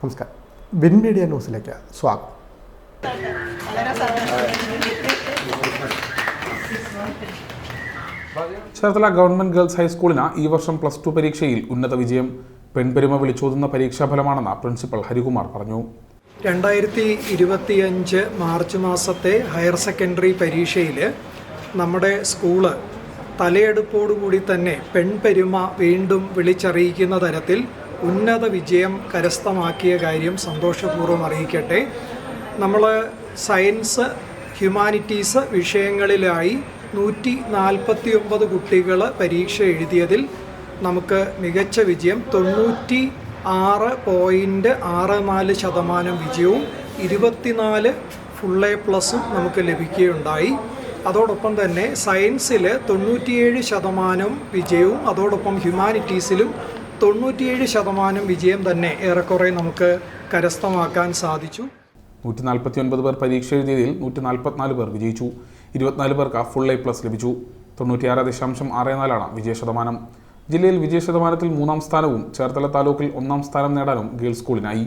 നമസ്കാരം. Win media ന്യൂസിലേക്ക് സ്വാഗതം. ചേർത്തല ഗവൺമെന്റ് ഗേൾസ് ഹൈസ്കൂളിന് ഈ വർഷം പ്ലസ് ടു പരീക്ഷയിൽ ഉന്നത വിജയം പെൺപെരുമ വിളിച്ചോതുന്ന പരീക്ഷാഫലമാണെന്ന് പ്രിൻസിപ്പൽ ഹരികുമാർ പറഞ്ഞു. രണ്ടായിരത്തി ഇരുപത്തിയഞ്ച് മാർച്ച് മാസത്തെ ഹയർ സെക്കൻഡറി പരീക്ഷയിൽ നമ്മുടെ സ്കൂൾ തലയെടുപ്പോടുകൂടി തന്നെ പെൺപെരുമ വീണ്ടും വിളിച്ചറിയിക്കുന്ന തരത്തിൽ ഉന്നത വിജയം കരസ്ഥമാക്കിയ കാര്യം സന്തോഷപൂർവം അറിയിക്കട്ടെ. നമ്മൾ സയൻസ് ഹ്യൂമാനിറ്റീസ് വിഷയങ്ങളിലായി നൂറ്റി നാൽപ്പത്തി ഒമ്പത് കുട്ടികൾ പരീക്ഷ എഴുതിയതിൽ നമുക്ക് മികച്ച വിജയം. തൊണ്ണൂറ്റി ആറ് പോയിന്റ് ആറ് നാല് ശതമാനം വിജയവും ഇരുപത്തിനാല് ഫുൾ എ പ്ലസും നമുക്ക് ലഭിക്കുകയുണ്ടായി. അതോടൊപ്പം തന്നെ സയൻസിൽ തൊണ്ണൂറ്റിയേഴ് ശതമാനം വിജയവും അതോടൊപ്പം ഹ്യൂമാനിറ്റീസിലും തൊണ്ണൂറ്റിയേഴ് ശതമാനം വിജയം തന്നെ ഏറെക്കുറെ നമുക്ക് കരസ്ഥമാക്കാൻ സാധിച്ചു. നൂറ്റി നാൽപ്പത്തി ഒൻപത് പേർ പരീക്ഷ എഴുതിയതിൽ നൂറ്റി നാൽപ്പത്തിനാല് പേർ വിജയിച്ചു. ഇരുപത്തിനാല് പേർക്ക് ഫുൾ എ പ്ലസ് ലഭിച്ചു. തൊണ്ണൂറ്റിയാറ് ദശാംശം ആറ് നാലാണ് വിജയ ശതമാനം. ജില്ലയിൽ വിജയ ശതമാനത്തിൽ മൂന്നാം സ്ഥാനവും ചേർത്തല താലൂക്കിൽ ഒന്നാം സ്ഥാനം നേടാനും ഗേൾസ് സ്കൂളിനായി.